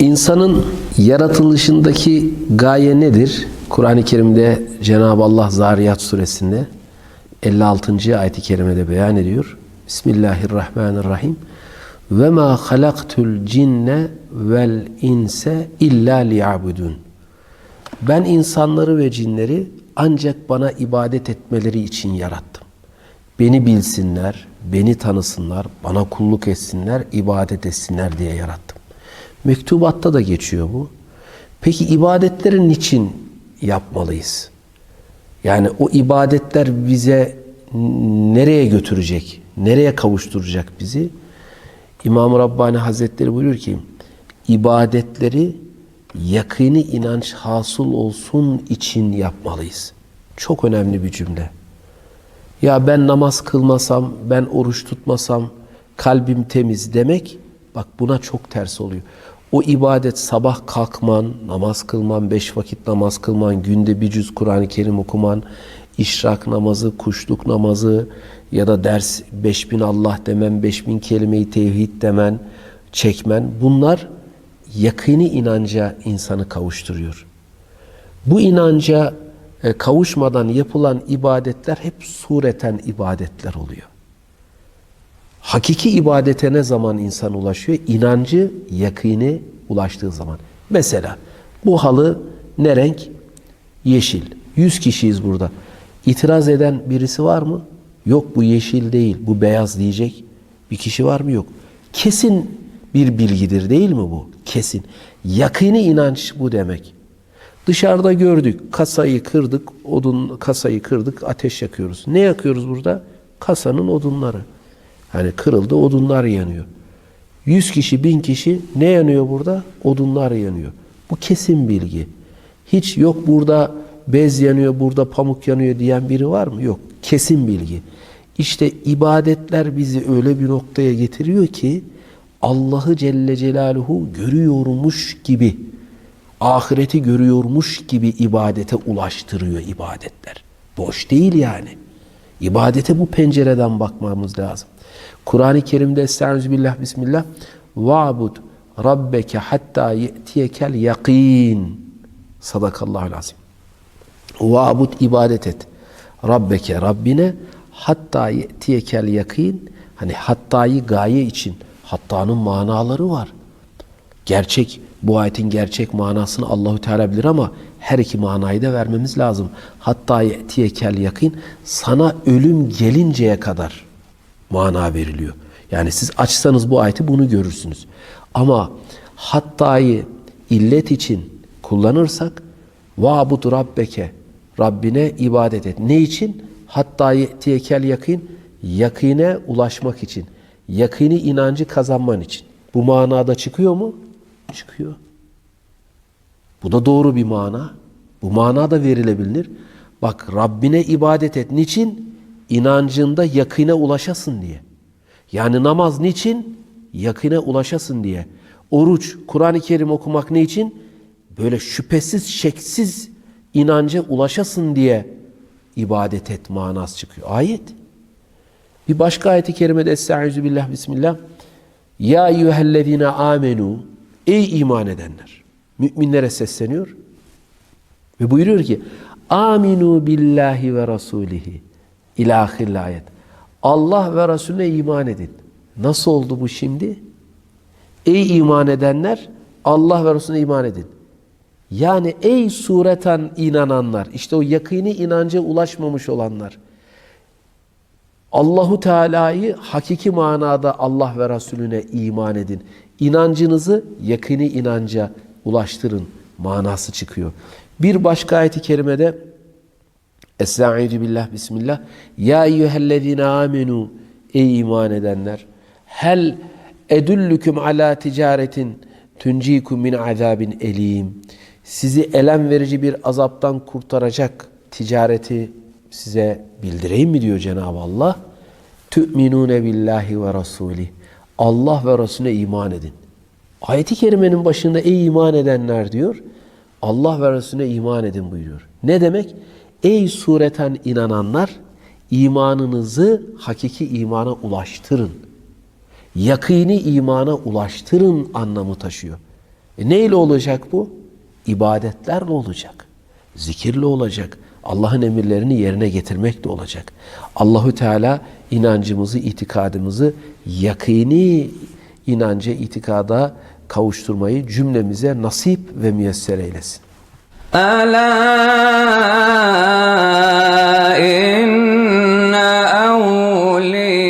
İnsanın yaratılışındaki gaye nedir? Kur'an-ı Kerim'de Cenab-ı Allah Zariyat suresinde 56. ayet-i kerimede beyan ediyor. Bismillahirrahmanirrahim. Ve ma halaktul cinne vel inse illa liyabudun. Ben insanları ve cinleri ancak bana ibadet etmeleri için yarattım. Beni bilsinler, beni tanısınlar, bana kulluk etsinler, ibadet etsinler diye yarattım. Mektubatta da geçiyor bu. Peki ibadetlerin niçin yapmalıyız? Yani o ibadetler bize nereye götürecek? Nereye kavuşturacak bizi? İmam-ı Rabbani Hazretleri buyuruyor ki ibadetleri yakini inanç hasıl olsun için yapmalıyız. Çok önemli bir cümle. Ya ben namaz kılmasam, ben oruç tutmasam kalbim temiz demek bak buna çok ters oluyor. O ibadet sabah kalkman, namaz kılman, beş vakit namaz kılman, günde bir cüz Kur'an-ı Kerim okuman, işrak namazı, kuşluk namazı ya da ders 5000 Allah demen, 5000 kelime-i tevhid demen, çekmen bunlar yakini inanca insanı kavuşturuyor. Bu inanca e, kavuşmadan yapılan ibadetler hep sureten ibadetler oluyor. Hakiki ibadete ne zaman insan ulaşıyor? İnancı, yakini ulaştığı zaman. Mesela bu halı ne renk? Yeşil. Yüz kişiyiz burada. İtiraz eden birisi var mı? Yok bu yeşil değil, bu beyaz diyecek bir kişi var mı? Yok. Kesin bir bilgidir değil mi bu? Kesin. Yakini inanç bu demek. Dışarıda gördük, kasayı kırdık, odun kasayı kırdık, ateş yakıyoruz. Ne yakıyoruz burada? Kasanın odunları. Hani kırıldı, odunlar yanıyor. Yüz kişi, bin kişi ne yanıyor burada? Odunlar yanıyor. Bu kesin bilgi. Hiç yok burada bez yanıyor, burada pamuk yanıyor diyen biri var mı? Yok. Kesin bilgi. İşte ibadetler bizi öyle bir noktaya getiriyor ki Allah'ı Celle Celaluhu görüyormuş gibi, ahireti görüyormuş gibi ibadete ulaştırıyor ibadetler. Boş değil yani. İbadete bu pencereden bakmamız lazım. Kur'an-ı Kerim'de Estağfirullah Bismillah Va'bud Rabbeke hatta ye'tiyekel yakin Sadakallahu lazim. Va'bud ibadet et. Rabbeke Rabbine hatta ye'tiyekel yakin hani hattayı gaye için hattanın manaları var. Gerçek bu ayetin gerçek manasını Allahü Teala bilir ama her iki manayı da vermemiz lazım. Hatta ye'tiyekel yakin sana ölüm gelinceye kadar mana veriliyor. Yani siz açsanız bu ayeti bunu görürsünüz. Ama hattayı illet için kullanırsak va'bud rabbeke Rabbine ibadet et. Ne için? Hatta ye'tiyekel yakin yakine ulaşmak için. Yakini inancı kazanman için. Bu manada çıkıyor mu? Çıkıyor. Bu da doğru bir mana. Bu mana da verilebilir. Bak Rabbine ibadet et. Niçin? İnancında yakine ulaşasın diye. Yani namaz niçin? Yakine ulaşasın diye. Oruç, Kur'an-ı Kerim okumak ne için? Böyle şüphesiz, şeksiz inanca ulaşasın diye ibadet et manası çıkıyor. Ayet. Bir başka ayeti kerimede Estaizu billah bismillah. Ya eyyühellezine amenu Ey iman edenler. Müminlere sesleniyor. Ve buyuruyor ki Aminu billahi ve rasulihi İlahil ayet. Allah ve Resulüne iman edin. Nasıl oldu bu şimdi? Ey iman edenler Allah ve Resulüne iman edin. Yani ey sureten inananlar, işte o yakini inanca ulaşmamış olanlar, Allahu Teala'yı hakiki manada Allah ve Resulüne iman edin. İnancınızı yakini inanca ulaştırın manası çıkıyor. Bir başka ayet-i kerimede Estaizu billah bismillah Ya eyyühellezine amenu Ey iman edenler Hel edüllüküm ala ticaretin tuncikum min azabin elim Sizi elem verici bir azaptan kurtaracak ticareti size bildireyim mi diyor Cenab-ı Allah. Tü'minune billahi ve rasuli. Allah ve Resulüne iman edin. Ayeti kerimenin başında ey iman edenler diyor. Allah ve Resulüne iman edin buyuruyor. Ne demek? Ey sureten inananlar imanınızı hakiki imana ulaştırın. Yakini imana ulaştırın anlamı taşıyor. E neyle olacak bu? İbadetlerle olacak. Zikirle olacak. Allah'ın emirlerini yerine getirmek de olacak. Allahü Teala inancımızı, itikadımızı yakini inanca, itikada kavuşturmayı cümlemize nasip ve müyesser eylesin. Ala inna awliya